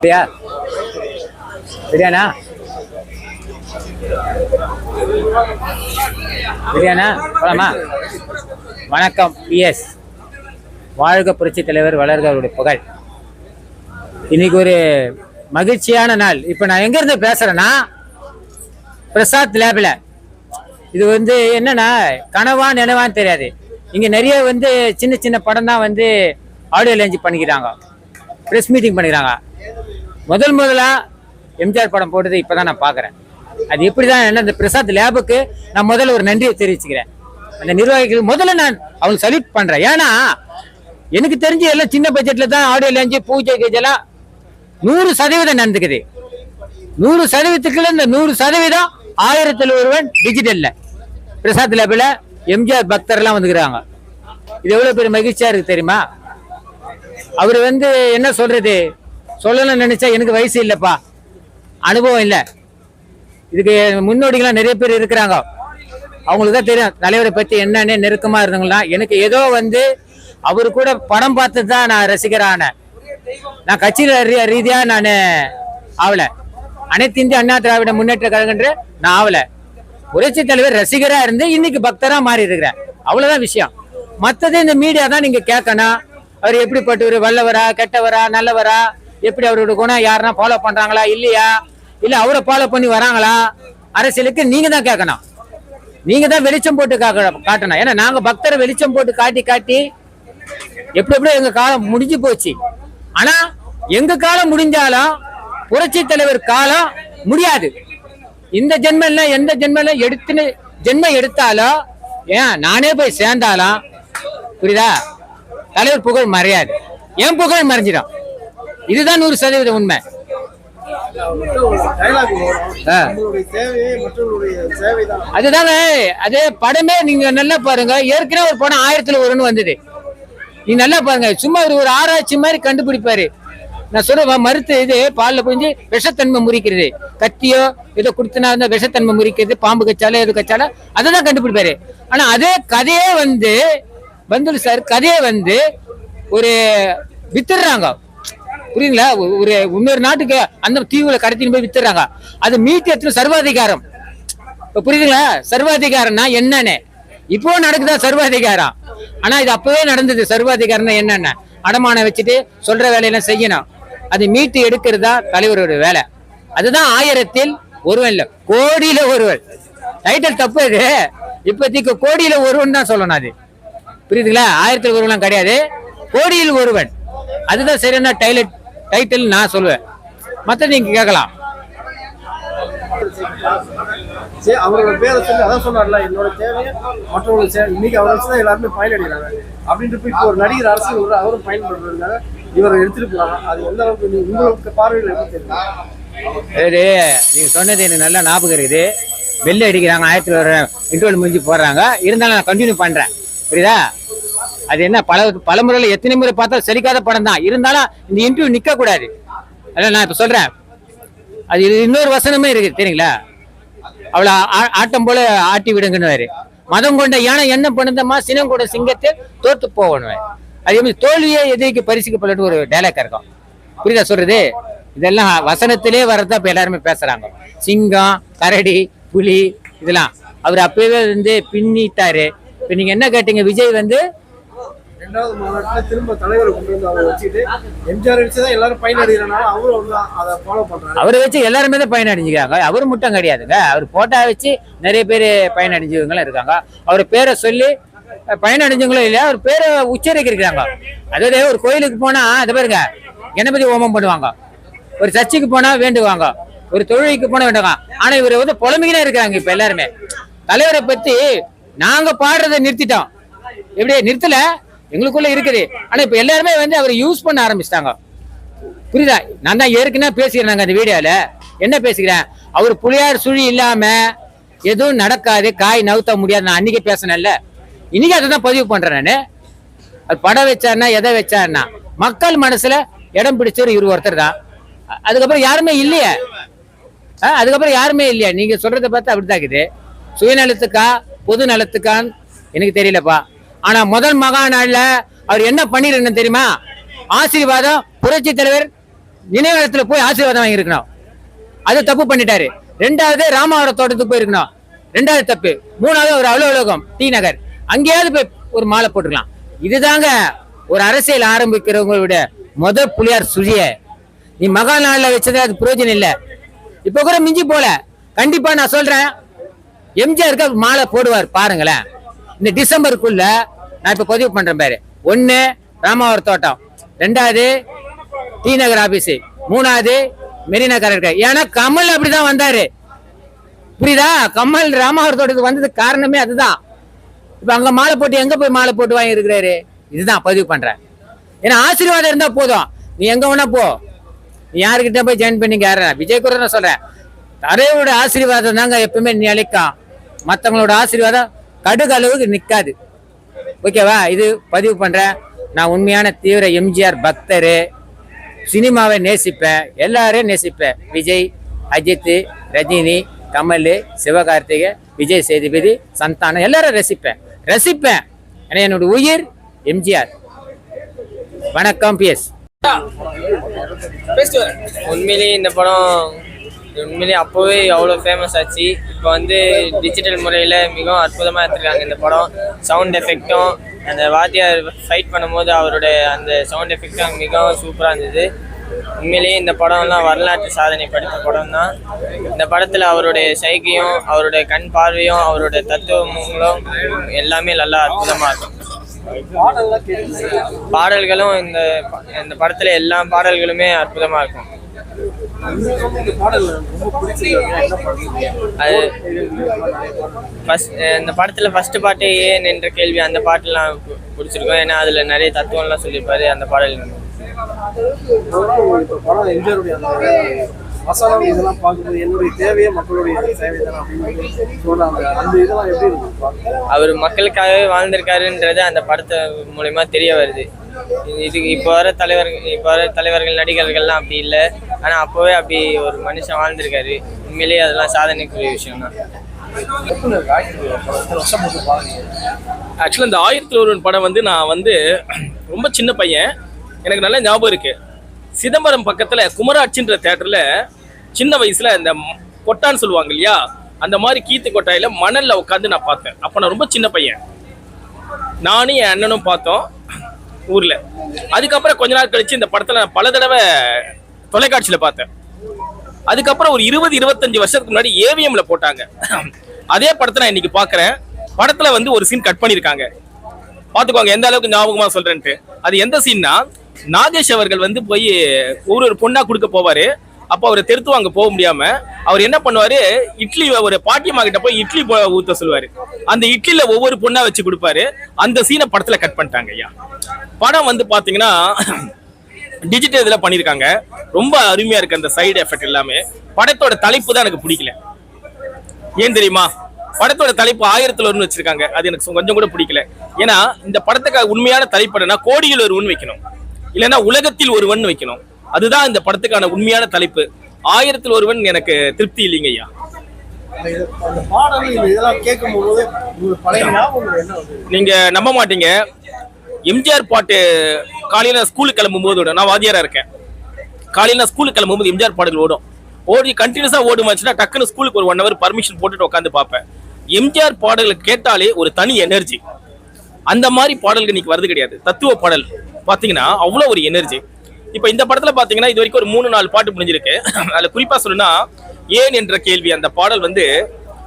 அப்படியா சரியாண்ணா சரியாண்ணா போலாமா? வணக்கம் பிஎஸ். வாழ்க புரட்சி தலைவர் வளர்க அவருடைய புகழ். இன்னைக்கு ஒரு மகிழ்ச்சியான நாள். இப்போ நான் எங்கேருந்து பேசுகிறேன்னா பிரசாத் லேபில். இது வந்து என்னன்னா கனவா நினைவான்னு தெரியாது. இங்கே நிறைய வந்து சின்ன சின்ன படம் தான் வந்து ஆடியோ லேஞ்ச் பண்ணிக்கிறாங்க. ப்ரெஸ் மீட்டிங் பண்ணிக்கிறாங்க. முதல் முதலா எம்ஜிஆர் படம் போட்டது இப்பதான் நான் பார்க்குறேன். அது எப்படி தான் என்ன இந்த பிரசாத் லேபுக்கு நான் முதல்ல ஒரு நன்றியை தெரிவிச்சுக்கிறேன். அந்த நிர்வாகிகள் முதல்ல நான் அவங்க சல்யூட் பண்றேன். ஏன்னா எனக்கு தெரிஞ்சு எல்லாம் சின்ன பட்ஜெட்ல தான் ஆடியோ லேஞ்சு பூஜை கீஜெல்லாம் நூறு சதவீதம் நடந்துக்குது. நூறு சதவீதத்துக்குள்ள இந்த நூறு சதவீதம் ஆயிரத்தில் ஒருவன் டிஜிட்டல்ல பிரசாத் லேபில் எம்ஜிஆர் பக்தர்லாம் வந்துக்கிறாங்க. இது எவ்வளவு பெரிய மகிழ்ச்சியா இருக்கு தெரியுமா? அவர் வந்து என்ன சொல்றது? சொல்லணும்னு நினைச்சா எனக்கு வயசு இல்லைப்பா. அனுபவம் இல்லை. இதுக்கு முன்னோடிகள்லாம் நிறைய பேர் இருக்கிறாங்க. அவங்களுக்கு தான் தெரியும் தலைவரை பற்றி என்னன்னு நெருக்கமாக இருந்தவங்களாம் எனக்கு ஏதோ வந்து அவர் கூட படம் பார்த்து தான் நான் ரசிகரானேன் நான் கட்சியில் ரீதியாக நான் ஆகலை அனைத்து இந்திய அண்ணா திராவிட முன்னேற்ற கழகன்ற நான் ஆகலை புரட்சி தலைவர் ரசிகராக இருந்து இன்னைக்கு பக்தராக மாறி இருக்கிறேன். அவ்வளோதான் விஷயம். மற்றது இந்த மீடியா தான் நீங்கள் கேட்கணும். அவர் எப்படிப்பட்டவர்? வல்லவரா? கெட்டவரா? நல்லவரா? எப்படி அவரோட குணம் யாருன்னா ஃபாலோ பண்றாங்களா இல்லையா? இல்ல அவரை ஃபாலோ பண்ணி வராங்களா? அரசியலுக்கு நீங்க தான் கேட்கணும். நீங்க தான் வெளிச்சம் போட்டு காக்க- காட்டணும். ஏன்னா நாங்க பக்தரை வெளிச்சம் போட்டு காட்டி காட்டி எப்படி எப்படி எங்க காலம் முடிஞ்சு போச்சு. ஆனா எங்க காலம் முடிஞ்சாலும் புரட்சி தலைவர் காலம் முடியாது. இந்த ஜென்மல எந்த ஜென்மல எடுத்துன்னு ஜென்மம் எடுத்தாலும் ஏன் நானே போய் சேர்ந்தாலும் புரியுதா? தலைவர் புகழ் மறையாது. என் புகழ் மறைஞ்சிடும். இதுதான் நூறு சதவீதம் உண்மை. டைலாக் வரும் அதுதாங்க அது படமே நீங்க நல்லா பாருங்க. ஏற்கனவே ஒரு படம் ஆயிரத்துல ஒருன்னு வந்தது. நீ நல்லா பாருங்க. சும்மா ஒரு ஒரு ஆராய்ச்சி மாதிரி கண்டுபிடிப்பாரு. நான் சொல்றேன் மறுத்து இது பாலில் புரிஞ்சு விஷத்தன்மை முறிக்கிறது. கத்தியோ ஏதோ கொடுத்தனா இருந்தால் விஷத்தன்மை முறிக்கிறது பாம்பு கச்சாலோ எது கச்சாலோ அதை தான் கண்டுபிடிப்பாரு. ஆனால் அதே கதையே வந்து பந்துல் சார் கதையே வந்து ஒரு வித்துடுறாங்க. புரியுங்களா ஒரு- இன்னொரு நாட்டுக்கு அந்த தீவுல கடத்தின்னு போய் வித்துறாங்க அது மீட்டு எடுத்து சர்வாதிகாரம். இப்ப புரியுதுங்களா? சர்வாதிகாரம்னா என்னன்னு? இப்போ நடக்குதா சர்வாதிகாரம்? ஆனா இது அப்பவே நடந்தது. சர்வாதிகாரம்னா என்னென்ன? அடமானம் வச்சுட்டு சொல்ற வேலையெல்லாம் செய்யணும். அது மீட்டு எடுக்கிறதா தலைவரோட வேலை. அதுதான் ஆயிரத்தில் ஒருவன் இல்ல கோடியில ஒருவன். டைட்டில் தப்பு இது இப்போதைக்கு கோடியில ஒருவன் தான் சொல்லணும் அது. புரியுதுங்களா? ஆயிரத்தில் ஒருவன் கிடையாது. கோடியில் ஒருவன். அதுதான் சரியான டைலட் டைட்டில் நான் சொல்லுவேன் மற்ற நீங்க கேட்கலாம். அவரோட பேரை சொல்லி அதான் சொன்னார்ல என்னோட தேவையை மற்றவங்களுக்கு இன்னைக்கு அவரை வச்சு தான் எல்லாருமே பயனடைகிறாங்க. அப்படின்ட்டு போய் இப்போ ஒரு நடிகர் அரசியல் ஒரு அவரும் பயன்படுறதுனால இவரை எடுத்துட்டு போறாங்க. அது எந்த அளவுக்கு நீ- உங்களுக்கு பார்வையில் எப்படி தெரியும் சரி நீங்க சொன்னது எனக்கு நல்லா ஞாபகம் இருக்குது. பெல் அடிக்கிறாங்க ஆயிரத்தி ஒரு இன்டர்வல் முடிஞ்சு போடுறாங்க. இருந்தாலும் நான் கண்டினியூ பண்றேன். புரியுதா? அது என்ன பல பல முறையில் எத்தனை முறை பார்த்தா செலிக்காத படம் தான். இருந்தாலும் இந்த இன்டர்வியூ நிற்க கூடாது. அதான் நான் இப்போ சொல்றேன். அது இன்னொரு வசனமே இருக்குது தெரியுங்களா? அவளை ஆ- ஆட்டம் போல ஆட்டி விடுங்கன்னு மதம் கொண்ட யானை என்ன பண்ணுதமா சினம் கூட சிங்கத்தை தோத்து போகணும் அதே மாதிரி தோல்வியை எதிர்க்கு பரிசுக்கப்பட்டு ஒரு டைலாக் இருக்கும். புரியுதா சொல்றது? இதெல்லாம் வசனத்திலே வரதான் இப்போ எல்லாருமே பேசுறாங்க. சிங்கம் கரடி புலி இதெல்லாம். அவர் அப்பவே வந்து பின்னிட்டாரு. இப்ப நீங்க என்ன கேட்டீங்க? விஜய் வந்து ரெண்டாவது மாநாட்டில் திரும்ப தலைவரை கொண்டு வந்து அவரை வச்சுட்டு எம்ஜிஆர் வச்சு தான் எல்லாரும் பயனடைகிறனால அவரும் அதை ஃபாலோ பண்றாரு. அவரை வச்சு எல்லாருமே தான் பயனடைஞ்சுக்கிறாங்க. அவர் மட்டும் கிடையாதுங்க. அவர் போட்டா வச்சு நிறைய பேர் பயனடைஞ்சவங்களும் இருக்காங்க. அவர் பேரை சொல்லி பயனடைஞ்சவங்களும் இல்லையா அவர் பேரை உச்சரிக்கிறாங்க அதாவது ஒரு கோயிலுக்கு போனால் அதை பாருங்க கணபதி ஹோமம் பண்ணுவாங்க. ஒரு சர்ச்சுக்கு போனால் வேண்டுவாங்க. ஒரு தொழிலுக்கு போனால் வேண்டுவாங்க. ஆனால் இவர் வந்து புலம்பிக்கினே இருக்காங்க இப்போ எல்லாருமே. தலைவரை பற்றி நாங்கள் பாடுறதை நிறுத்திட்டோம். எப்படி? நிறுத்தலை. எங்களுக்குள்ள இருக்குது. ஆனா இப்ப எல்லாருமே வந்து அவர் யூஸ் பண்ண ஆரம்பிச்சிட்டாங்க. புரியுதா? நான் தான் ஏற்கனவே பேசிக்கிறேன் அந்த வீடியோல. என்ன பேசிக்கிறேன்? அவர் புளியார் சுழி இல்லாம எதுவும் நடக்காது. காய் நவுத்த முடியாது. நான் அன்னைக்கு பேசினேன்ல. இன்னைக்கு அதை தான் பதிவு பண்றேன் நானு. அது படம் வச்சாருன்னா எதை வச்சாருன்னா மக்கள் மனசுல இடம் பிடிச்சவர் இவர் ஒருத்தர் தான். அதுக்கப்புறம் யாருமே இல்லையே. ஆ, அதுக்கப்புறம் யாருமே இல்லையா. நீங்க சொல்றதை பார்த்து அப்படிதான் இருக்குது. சுயநலத்துக்கா பொது நலத்துக்கான்னு எனக்கு தெரியலப்பா. ஆனா முதல் மகா அவர் என்ன பண்ணிருந்தேன் தெரியுமா? ஆசீர்வாதம் புரட்சி தலைவர் நினைவகத்துல போய் ஆசீர்வாதம் வாங்கியிருக்கணும். அது தப்பு பண்ணிட்டாரு. ரெண்டாவது ராமாவரம் தோட்டத்துக்கு போயிருக்கணும். ரெண்டாவது தப்பு. மூணாவது ஒரு அலுவலகம் டி நகர். அங்கேயாவது போய் ஒரு மாலை போட்டுக்கலாம். இதுதாங்க ஒரு அரசியல் ஆரம்பிக்கிறவங்களோட முத புலியார் சுழிய. நீ மகா நாளில் வச்சது அது பிரயோஜனம் இல்லை. இப்ப கூட மிஞ்சி போல. கண்டிப்பா நான் சொல்றேன். எம்ஜிஆருக்கு மாலை போடுவார் பாருங்களேன். இந்த டிசம்பருக்குள்ள நான் இப்ப பதிவு பண்றேன் பாரு. ஒன்று ராமாவரம் தோட்டம். ரெண்டாவது டி நகர் ஆபீஸ். மூணாவது மெரினா கடற்கரை ஏன்னா கமல் அப்படிதான் வந்தாரு. புரியுதா? கமல் ராமாவரம் தோட்டத்துக்கு வந்ததுக்கு காரணமே அதுதான். இப்ப அங்க மாலை போட்டு எங்க போய் மாலை போட்டு வாங்கி இருக்கிறாரு இதுதான் பதிவு பண்றேன். ஏன்னா ஆசீர்வாதம் இருந்தா போதும். நீ எங்க வேணா போ. நீ யாருக்கிட்ட போய் ஜாயின் பண்ணி யார? விஜய் கூட நான் சொல்றேன். தரையோட ஆசீர்வாதம் தாங்க எப்பவுமே நிலைக்கும் மற்றவங்களோட ஆசீர்வாதம் கடுகு அளவுக்கு நிக்காது. ஓகேவா? இது பதிவு பண்றேன். நான் உண்மையான தீவிர எம்ஜிஆர் பக்தரு. சினிமாவை நேசிப்பேன். எல்லாரையும் நேசிப்பேன். விஜய் அஜித் ரஜினி கமல் சிவகார்த்திகை விஜய் சேதுபதி சந்தானம் எல்லாரும் ரசிப்பேன். ரசிப்பேன். ஏன்னா என்னோட உயிர் எம்ஜிஆர். வணக்கம் பிஎஸ் உண்மையிலேயே இந்த படம் உண்மையிலேயே அப்போவே அவ்வளோ ஃபேமஸ் ஆச்சு. இப்போ வந்து டிஜிட்டல் முறையில் மிகவும் அற்புதமாக எடுத்துருக்காங்க இந்த படம். சவுண்ட் எஃபெக்ட்டும் அந்த வாத்தியார் ஃபைட் பண்ணும்போது அவருடைய அந்த சவுண்ட் எஃபெக்ட்டும் மிகவும் சூப்பராக இருந்தது. உண்மையிலேயே இந்த படம்லாம் வரலாற்று சாதனை படைத்த படம் தான் இந்த படத்தில் அவருடைய சைகையும் அவருடைய கண் பார்வையும் அவருடைய தத்துவங்களும் எல்லாமே நல்லா அற்புதமாக இருக்கும். பாடல்களும் இந்த இந்த படத்தில் எல்லா பாடல்களுமே அற்புதமாக இருக்கும். அது ஃபஸ்ட் இந்த படத்தில் ஃபஸ்ட்டு பாட்டு ஏன் என்ற கேள்வி அந்த பாட்டுலாம் பிடிச்சிருக்கும் ஏன்னா அதில் நிறைய தத்துவம்லாம் சொல்லியிருப்பாரு அந்த பாடல். இதெல்லாம் பார்க்கும்போது என்னுடைய தேவையே மக்களுடைய தானே அப்படின்னு சொல்றாங்க அந்த இதெல்லாம் எப்படி இருக்கு அவர் மக்களுக்காகவே வாழ்ந்திருக்காருன்றது அந்த படத்தை மூலயமா தெரிய வருது. இது- இப்போ வர தலைவர்கள் இப்போ வர தலைவர்கள் நடிகர்கள்லாம் அப்படி இல்லை. ஆனால் அப்போவே அப்படி ஒரு மனுஷன் வாழ்ந்திருக்காரு. உண்மையிலேயே அதெல்லாம் சாதனைக்குரிய விஷயம் தான் ஆக்சுவலாக இந்த ஆயிரத்தி ஒருவன் படம் வந்து நான் வந்து ரொம்ப சின்ன பையன். எனக்கு நல்ல ஞாபகம் இருக்கு. சிதம்பரம் பக்கத்தில் குமராட்சின்ற தேட்டரில் சின்ன வயசில் இந்த கொட்டான்னு சொல்லுவாங்க இல்லையா? அந்த மாதிரி கீத்து கொட்டாயில் மணலில் உட்காந்து நான் பார்த்தேன். அப்போ நான் ரொம்ப சின்ன பையன். நானும் என் அண்ணனும் பார்த்தோம். ஊரில். அதுக்கப்புறம் கொஞ்ச நாள் கழிச்சு இந்த படத்தில் நான் பல தடவை தொலைக்காட்சியில் பார்த்தேன். அதுக்கப்புறம் ஒரு இருபது இருபத்தஞ்சு வருஷத்துக்கு முன்னாடி ஏவிஎம்ல போட்டாங்க. அதே படத்தை நான் இன்னைக்கு பார்க்குறேன் படத்துல வந்து ஒரு சீன் கட் பண்ணியிருக்காங்க. பார்த்துக்கோங்க எந்த அளவுக்கு ஞாபகமா சொல்றேன்ட்டு. அது எந்த சீன்னா நாகேஷ் அவர்கள் வந்து போய் ஒரு ஒரு பொண்ணா கொடுக்க போவாரு. அப்போ அவரை தெருத்து அங்கே போக முடியாம அவர் என்ன பண்ணுவாரு? இட்லி ஒரு பாட்டியம்மா கிட்ட போய் இட்லி ஊத்த சொல்லுவாரு. அந்த இட்லியில ஒவ்வொரு பொண்ணா வச்சு கொடுப்பாரு. அந்த சீனை படத்துல கட் பண்ணிட்டாங்க ஐயா. படம் வந்து பாத்தீங்கன்னா டிஜிட்டல் இதில் பண்ணியிருக்காங்க ரொம்ப அருமையா இருக்கு அந்த சைடு எஃபெக்ட் எல்லாமே. படத்தோட தலைப்பு தான் எனக்கு பிடிக்கல. ஏன் தெரியுமா? படத்தோட தலைப்பு ஆயிரத்துல ஒன்று வச்சிருக்காங்க. அது எனக்கு கொஞ்சம் கூட பிடிக்கல. ஏன்னா இந்த படத்துக்கு உண்மையான தலைப்படனா கோடியில் ஒருவன் வைக்கணும். இல்லைன்னா உலகத்தில் ஒருவன் வைக்கணும். அதுதான் இந்த படத்துக்கான உண்மையான தலைப்பு. ஆயிரத்தில் ஒருவன் எனக்கு திருப்தி இல்லைங்க ஐயா. நீங்க நம்ப மாட்டீங்க. எம்ஜிஆர் பாட்டு காலையில ஸ்கூலுக்கு கிளம்பும் போது நான் வாத்தியாரா இருக்கேன். காலையில ஸ்கூலுக்கு கிளம்பும்போது எம்ஜிஆர் பாடல் ஓடும். ஓடி கண்டினியூஸா ஓடுமாச்சுன்னா டக்குன்னு ஸ்கூலுக்கு ஒரு ஒன் ஹவர் பர்மிஷன் போட்டுட்டு உட்காந்து பார்ப்பேன். எம்ஜிஆர் பாடல்களை கேட்டாலே ஒரு தனி எனர்ஜி அந்த மாதிரி பாடல்கள் இன்னைக்கு வருது கிடையாது. தத்துவ பாடல். பாத்தீங்கன்னா அவ்வளோ ஒரு எனர்ஜி இப்போ இந்த படத்துல பாத்தீங்கன்னா இது வரைக்கும் ஒரு மூணு நாலு பாட்டு முடிஞ்சிருக்கு. அதுல குறிப்பா சொல்லணும்னா ஏன் என்ற கேள்வி அந்த பாடல் வந்து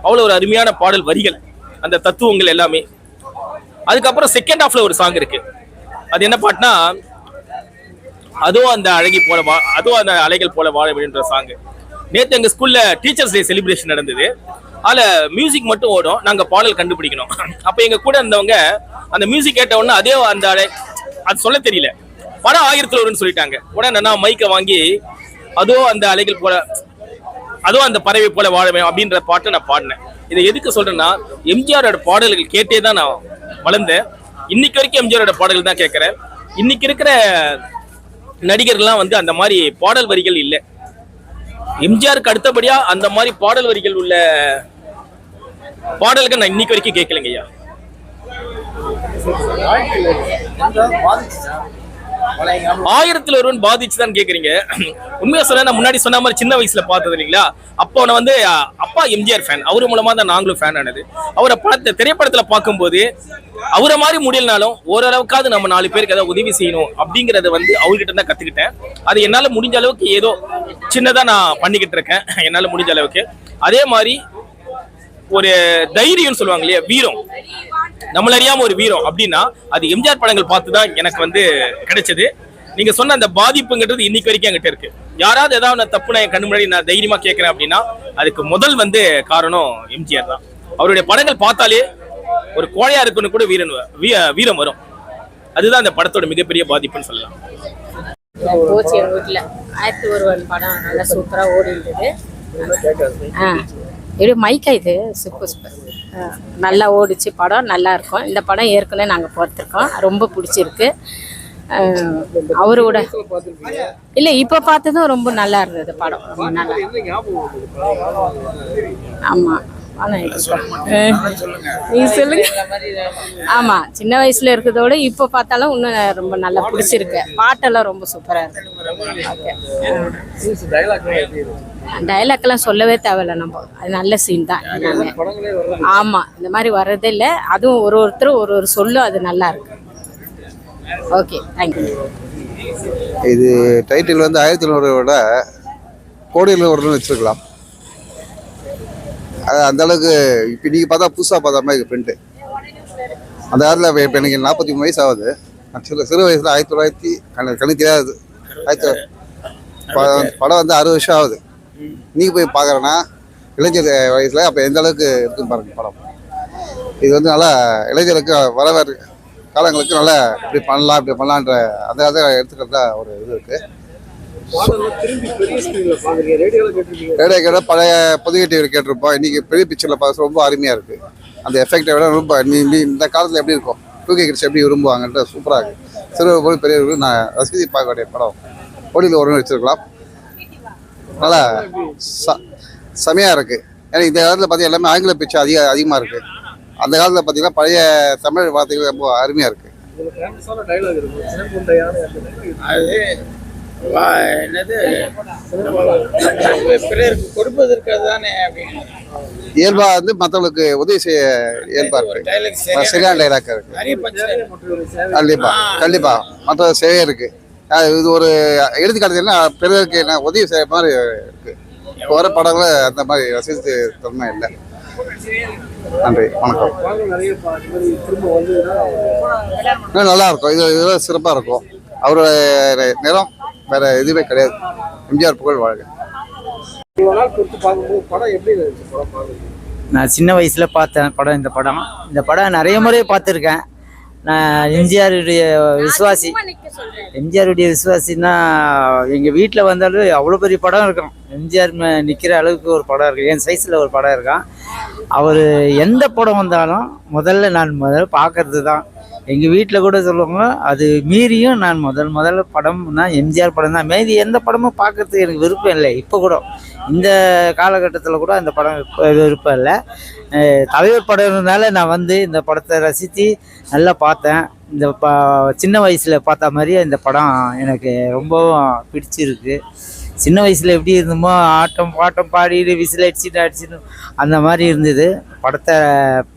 அவ்வளோ ஒரு அருமையான பாடல் வரிகள் அந்த தத்துவங்கள் எல்லாமே. அதுக்கப்புறம் செகண்ட் ஹாஃப்ல ஒரு சாங் இருக்கு. அது என்ன பாட்டுனா அதுவும் அந்த அழகி போல வா அதுவும் அந்த அலைகள் போல வாழ வேண்டுன்ற சாங் நேற்று எங்கள் ஸ்கூலில் டீச்சர்ஸ் டே செலிப்ரேஷன் நடந்தது. அதில் மியூசிக் மட்டும் ஓடும் நாங்கள் பாடல் கண்டுபிடிக்கணும். அப்போ எங்கள் கூட இருந்தவங்க அந்த மியூசிக் கேட்ட உடனே அதே அந்த அலை அது சொல்ல தெரியல. படம் ஆயிரத்துல ஒருன்னு சொல்லிட்டாங்க. உடனே நான் மைக்கை வாங்கி அதுவும் அந்த அலைகள் போல அதுவும் அந்த பறவை போல வாழ வேண்டும் அப்படின்ற பாட்டை நான் பாடினேன். இதை எதுக்கு சொல்றேன்னா எம்ஜிஆரோட பாடல்கள் கேட்டே தான் நான் வளர்ந்தேன். இன்னைக்கு வரைக்கும் எம்ஜிஆரோட பாடல்கள் தான் கேட்குறேன். இன்னைக்கு இருக்கிற நடிகர்கள்லாம் வந்து அந்த மாதிரி பாடல் வரிகள் இல்லை. எம்ஜிஆருக்கு அடுத்தபடியா அந்த மாதிரி பாடல் வரிகள் உள்ள பாடல்கள் நான் இன்னைக்கு வரைக்கும் கேட்கலங்கய்யா. ஐயா ஆயிரத்துல ஒருவன் பாதிச்சுதான் கேக்குறீங்க. உண்மையா சொல்ல நான் முன்னாடி சொன்ன மாதிரி சின்ன வயசுல பார்த்தது இல்லைங்களா? அப்போ நான் வந்து அப்பா எம்ஜிஆர் ஃபேன் அவர் மூலமா தான் நாங்களும் ஃபேன் ஆனது. அவரை பார்த்த திரைப்படத்துல பார்க்கும்போது அவரை மாதிரி முடியலனாலும் ஓரளவுக்காவது நம்ம நாலு பேருக்கு ஏதாவது உதவி செய்யணும் அப்படிங்கறத வந்து அவர்கிட்ட தான் கத்துக்கிட்டேன். அது என்னால முடிஞ்ச அளவுக்கு ஏதோ சின்னதா நான் பண்ணிக்கிட்டு இருக்கேன். என்னால முடிஞ்ச அளவுக்கு. அதே மாதிரி ஒரு தைரியம் சொல்லுவாங்க இல்லையா? வீரம். நம்மள அறியாம ஒரு வீரம். அப்படின்னா அது எம்ஜிஆர் படங்கள் பார்த்து தான் எனக்கு வந்து கிடைச்சது. நீங்க சொன்ன அந்த பாதிப்புங்கிறது இன்னைக்கு வரைக்கும் என்கிட்ட இருக்கு. யாராவது ஏதாவது நான் தப்பு நான் என் கண்ணு முன்னாடி நான் தைரியமா கேட்கறேன் அப்படின்னா அதுக்கு முதல் வந்து காரணம் எம்ஜிஆர் தான். அவருடைய படங்கள் பார்த்தாலே ஒரு கோழையா இருக்குன்னு கூட வீரன் வீரம் வரும். அதுதான் அந்த படத்தோட மிகப்பெரிய பாதிப்புன்னு சொல்லலாம். போச்சு வீட்டில் ஆயிரத்தி ஒருவன் படம் நல்லா சூப்பராக ஓடி இருந்தது இப்படி இது மைக்கா இது? சூப்பர் சூப்பர் நல்லா ஓடிச்சு படம் நல்லா இருக்கும். இந்த படம் ஏற்கனவே நாங்கள் பார்த்துருக்கோம். ரொம்ப பிடிச்சிருக்கு. அவரோட இல்லை இப்போ பார்த்ததும் ரொம்ப நல்லா இருந்தது படம். ரொம்ப நல்லா ஆமாம் ஆனால் சொல்லுங்க. ஆமா சின்ன வயசுல இருக்கிறதோட இப்போ பார்த்தாலும் இன்னும் ரொம்ப நல்லா பிடிச்சிருக்கு. பாட்டெல்லாம் ரொம்ப சூப்பரா இருக்கு? டைலாக்லாம் சொல்லவே தேவையில்ல நம்ம. அது நல்ல சீன் தான். எல்லாமே. படங்களே வர்றது ஆமா இந்த மாதிரி வர்றதே இல்லை. அதுவும் ஒரு ஒருத்தரும் ஒரு ஒரு சொல்லும் அது நல்லா இருக்கு. ஓகே தேங்க்யூ இது டைட்டில் வந்து ஆயிரத்தி விட கோடியில் ஒன்று வச்சிருக்கலாம். அது அந்த அளவுக்கு இப்போ நீங்கள் பார்த்தா புதுசாக பார்த்த மாதிரி பிரிண்ட்டு அந்த காலத்தில் இப்போ எனக்கு நாற்பத்தி மூணு வயசு ஆகுது. நான் சிறு வயசில் ஆயிரத்தி தொள்ளாயிரத்தி கணக்கு கணக்கு தெரியாது ஆயிரத்தி படம் வந்து அறுபது வருஷம் ஆகுது. நீங்கள் போய் பார்க்குறேன்னா இளைஞர் வயசில் அப்போ எந்த அளவுக்கு இருக்குன்னு பாருங்க படம். இது வந்து நல்லா இளைஞருக்கு வர வர காலங்களுக்கு நல்லா இப்படி பண்ணலாம் இப்படி பண்ணலான்ற அந்த காலத்தில் எடுத்துக்கிறதா ஒரு இது இருக்குது ரேடியோ கேட்ட பழைய புதிய டிவி கேட்டிருப்போம். இன்னைக்கு பெரிய பிக்சரில் பார்க்க ரொம்ப அருமையாக இருக்குது அந்த எஃபெக்டை விட ரொம்ப இந்த காலத்தில் எப்படி இருக்கும்? டூ கே கிட்ஸ் எப்படி விரும்புவாங்கன்ற சூப்பராக இருக்குது சிறு போய் பெரியவர்கள் நான் ரசித்து பார்க்க வேண்டிய படம். ஓடியில் ஒரு வச்சிருக்கலாம் நல்லா ச செமையாக இருக்குது ஏன்னா இந்த காலத்தில் பார்த்தீங்கன்னா எல்லாமே ஆங்கில பிச்சை அதிக அதிகமாக இருக்குது அந்த காலத்தில் பார்த்தீங்கன்னா பழைய தமிழ் வார்த்தைகள் ரொம்ப அருமையாக இருக்குது அது வா- என்னது? பிறருக்கு கொடுப்பதற்கு தானே அப்படின்னு. இயல்பாக வந்து மற்றவங்களுக்கு உதவி செய்ய இயல்பாக இருக்குது டைலாக் சரியான டைலாக் சேவை. கண்டிப்பா கண்டிப்பா. மற்ற சேவை இருக்கு. இது ஒரு எடுத்துக்காட்டு என்ன பிறருக்கு என்ன உதவி செய்ய மாதிரி இருக்கு. இப்போ வர படங்கள அந்த மாதிரி ரசித்து தன்மை இல்லை. நன்றி வணக்கம். இன்னும் நல்லா இருக்கும். இது இதெல்லாம் சிறப்பாக இருக்கும். அவரோட நிறம் வேற எதுவுமே கிடையாது. எம்ஜிஆர் புகழ் வாழ்க. நான் சின்ன வயசில் பார்த்தேன் படம் இந்த படம். இந்த படம் நிறைய முறை பார்த்துருக்கேன். நான் எம்ஜிஆருடைய விசுவாசி எம்ஜிஆருடைய விசுவாசின்னா எங்கள் வீட்டில் வந்தாலும் அவ்வளோ பெரிய படம் இருக்கும். எம்ஜிஆர் நிற்கிற அளவுக்கு ஒரு படம் இருக்கு. என் சைஸில் ஒரு படம் இருக்கான். அவர் எந்த படம் வந்தாலும் முதல்ல நான் முதல்ல பார்க்கறது தான் எங்கள் வீட்டில் கூட சொல்லுவாங்க அது மீறியும் நான் முதல் முதல்ல படம்னா எம்ஜிஆர் படம் தான் மீதி எந்த படமும் பார்க்கறதுக்கு எனக்கு விருப்பம் இல்லை. இப்போ கூட இந்த காலகட்டத்தில் கூட அந்த படம் விருப்பம் இல்லை. தலைவர் படம் இருந்தனால நான் வந்து இந்த படத்தை ரசித்து நல்லா பார்த்தேன். இந்த ப சின்ன வயசில் பார்த்த மாதிரியே இந்த படம் எனக்கு ரொம்பவும் பிடிச்சிருக்கு. சின்ன வயசில் எப்படி இருந்தோமோ ஆட்டம் பாட்டம் பாடிட்டு விசில் அடிச்சுட்டு அடிச்சுட்டு அந்த மாதிரி இருந்தது. படத்தை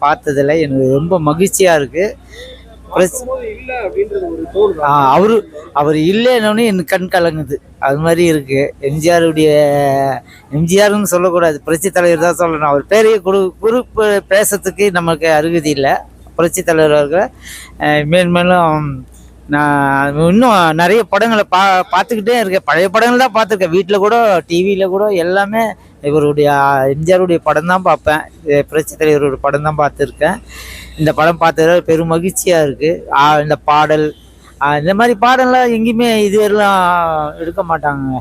பார்த்ததில் எனக்கு ரொம்ப மகிழ்ச்சியாக இருக்குது அவரு அவர் இல்லைன்னு என் கண் கலங்குது. அது மாதிரி இருக்கு. எம்ஜிஆருடைய எம்ஜிஆர்னு சொல்லக்கூடாது. புரட்சி தலைவர் தான் சொல்லணும். அவர் பேரையே குரு குறிப்பு பேசுறதுக்கு நமக்கு அருகதி இல்லை. புரட்சி தலைவர் அவர்கள் மேன்மேலும் நான் இன்னும் நிறைய படங்களை பா பார்த்துக்கிட்டே இருக்கேன். பழைய படங்கள் தான் பார்த்துருக்கேன். வீட்டில் கூட டிவியில் கூட எல்லாமே இவருடைய எம்ஜிஆருடைய படம் தான் பார்ப்பேன். அஹ், புரட்சி தலைவருடைய படம் தான் பார்த்துருக்கேன். இந்த படம் பார்த்ததில் பெரும் மகிழ்ச்சியாக இருக்குது இந்த பாடல் இந்த மாதிரி பாடல்லாம் எங்கேயுமே இதுவரெல்லாம் எடுக்க மாட்டாங்க.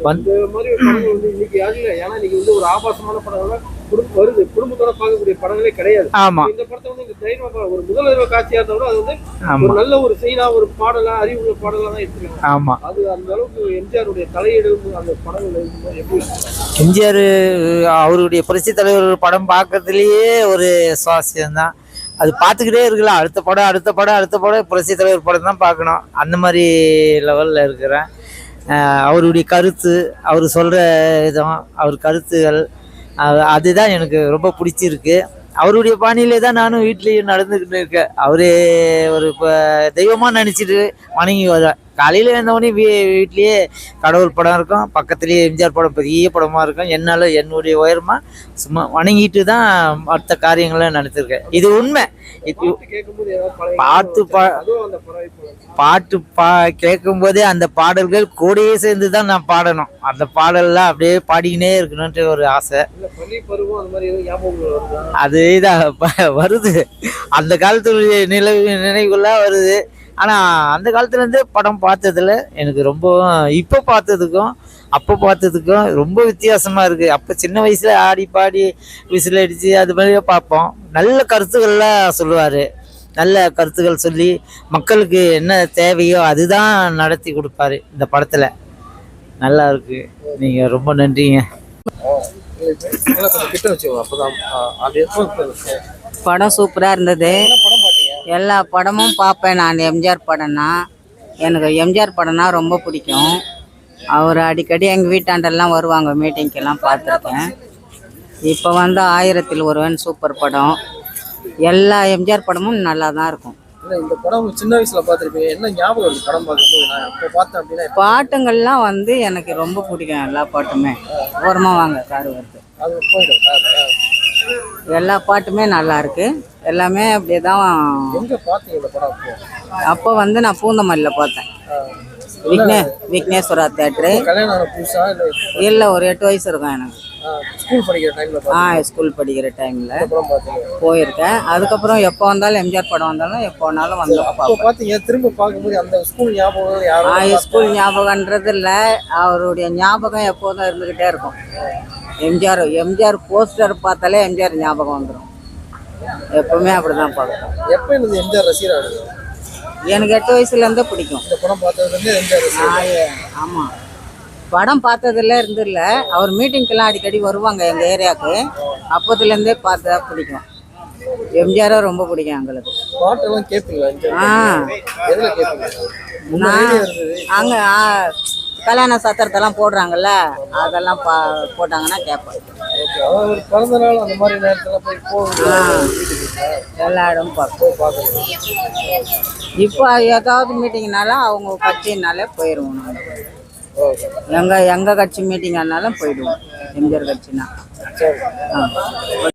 வந்து குடும்பம் வருது குடும்பத்தோட பார்க்கக்கூடிய படங்களே கிடையாது. ஆமாம் இந்த படத்தை வந்து இந்த தைரியமா ஒரு முதல் தடவை காட்சியா இருந்தா கூட அது வந்து ஒரு நல்ல ஒரு செய்தா ஒரு பாடலா அறிவுள்ள பாடலா தான் எடுத்துருக்காங்க ஆமாம் அது அந்த அளவுக்கு எம்ஜிஆருடைய தலையீடு அந்த படங்கள் எப்படி? எம்ஜிஆர் அவருடைய புரட்சி தலைவர் படம் பார்க்கறதுலேயே ஒரு சுவாரஸ்யம் தான். அது பார்த்துக்கிட்டே இருக்கலாம். அடுத்த படம் அடுத்த படம் அடுத்த படம் புரட்சி தலைவர் படம் தான் பார்க்கணும். அந்த மாதிரி லெவலில் இருக்கிறேன். அவருடைய கருத்து அவர் சொல்கிற விதம் அவர் கருத்துகள் அதுதான் எனக்கு ரொம்ப பிடிச்சிருக்கு. அவருடைய பாணியிலே தான் நானும் வீட்லேயும் நடந்துக்கிட்டு இருக்கேன். அவரே ஒரு இப்போ தெய்வமாக நினச்சிட்டு வணங்கி வருவேன் காலையில் எழுந்தவொடனே வீ வீட்லேயே கடவுள் படம் இருக்கும். பக்கத்துலேயே எம்ஜிஆர் படம் பெரிய படமாக இருக்கும். என்னால் என்னுடைய உயரமாக சும்மா வணங்கிட்டு தான் மற்ற காரியங்களை நடத்திருக்கேன் இது உண்மை. பாட்டு பா பாட்டு பா கேட்கும்போதே அந்த பாடல்கள் கூடயே சேர்ந்து தான் நான் பாடணும். அந்த பாடல்லாம் அப்படியே பாடிக்கினே இருக்கணுன்ட்டு ஒரு ஆசை. அதுதான் ப- வருது. அந்த காலத்துடைய நிலவு நினைவுகள்லாம் வருது. ஆனால் அந்த காலத்துலேருந்தே படம் பார்த்ததுல எனக்கு ரொம்ப இப்போ பார்த்ததுக்கும் அப்போ பார்த்ததுக்கும் ரொம்ப வித்தியாசமாக இருக்குது அப்போ சின்ன வயசில் ஆடி பாடி விசில் அடித்து அது மாதிரியே பார்ப்போம். நல்ல கருத்துக்கள்லாம் சொல்லுவார். நல்ல கருத்துக்கள் சொல்லி மக்களுக்கு என்ன தேவையோ அதுதான் நடத்தி கொடுப்பாரு இந்த படத்தில். நல்லா இருக்கு. நீங்கள் ரொம்ப நன்றிங்க. படம் சூப்பராக இருந்தது. எல்லா படமும் பார்ப்பேன் நான். எம்ஜிஆர் படம்னா எனக்கு எம்ஜிஆர் படம்னா ரொம்ப பிடிக்கும். அவர் அடிக்கடி எங்கள் வீட்டாண்டெல்லாம் வருவாங்க மீட்டிங்க்கெல்லாம் பார்த்துருக்கேன். இப்போ வந்து ஆயிரத்தில் ஒருவன் சூப்பர் படம். எல்லா எம்ஜிஆர் படமும் நல்லா தான் இருக்கும். இந்த படம் சின்ன வயசுல பார்த்திருப்பீங்க. என்ன ஞாபகம் படம் பார்க்கும்போது? நான் இப்போ பார்த்தேன் அப்படின்னா பாட்டுங்கள்லாம் வந்து எனக்கு ரொம்ப பிடிக்கும் எல்லா பாட்டுமே. ஓரமாக வாங்க கார் வருது. அது போயிடும். எல்லா பாட்டுமே நல்லா இருக்கு எல்லாமே அப்படியே தான் அப்போ? வந்து நான் பூந்தமல்லியில் பார்த்தேன். விக்னே விக்னேஸ்வரா தேட்ரு இல்லை ஒரு எட்டு வயசு இருக்கும் எனக்கு. ஸ்கூல் படிக்கிற டைம்ல ஆ ஸ்கூல் படிக்கிற டைமில் போயிருக்கேன். அதுக்கப்புறம் எப்போ வந்தாலும் எம்ஜிஆர் படம் வந்தாலும் எப்போ வேணாலும் வந்து திரும்ப பார்க்கும்போது அந்த ஸ்கூல் ஞாபகம் ஆ யாரும் ஸ்கூல் ஞாபகன்றது இல்லை. அவருடைய ஞாபகம் எப்போதும் இருந்துக்கிட்டே இருக்கும். எம்ஜிஆர் எம்ஜிஆர் போஸ்டர் பார்த்தாலே எம்ஜிஆர் ஞாபகம் வந்துடும் எப்பவுமே அப்படி தான் பார்ப்போம். எப்போ இருந்து எம்ஜிஆர் ரசிகரா இருக்கு? எனக்கு எட்டு வயசுலேருந்தே பிடிக்கும். இந்த படம் பார்த்ததுலேருந்து எம்ஜிஆர் ஆமாம் படம் பார்த்ததுல இருந்து இல்லை அவர் மீட்டிங்க்கெல்லாம் அடிக்கடி வருவாங்க எங்கள் ஏரியாவுக்கு அப்போதுலேருந்தே பார்த்தா பிடிக்கும். எம்ஜிஆரும் ரொம்ப பிடிக்கும் எங்களுக்கு. பாட்டெல்லாம் கேட்பீங்களா எம்ஜிஆர் ஆ. நான் அங்கே கல்யாண சத்திரத்தெல்லாம் போடுறாங்கல்ல அதெல்லாம் பா போட்டாங்கன்னா கேட்பேன். பிறந்த நாள் அந்த மாதிரி நேரத்துல போய் இடமும் பார்ப்போம் இப்போ ஏதாவது மீட்டிங்னால அவங்க கட்சினாலே போயிடுவோம் நாங்கள் எங்கள் எங்கள் கட்சி மீட்டிங் ஆனாலும் போயிடுவோம். எம்ஜிஆர் கட்சினா. ஆ.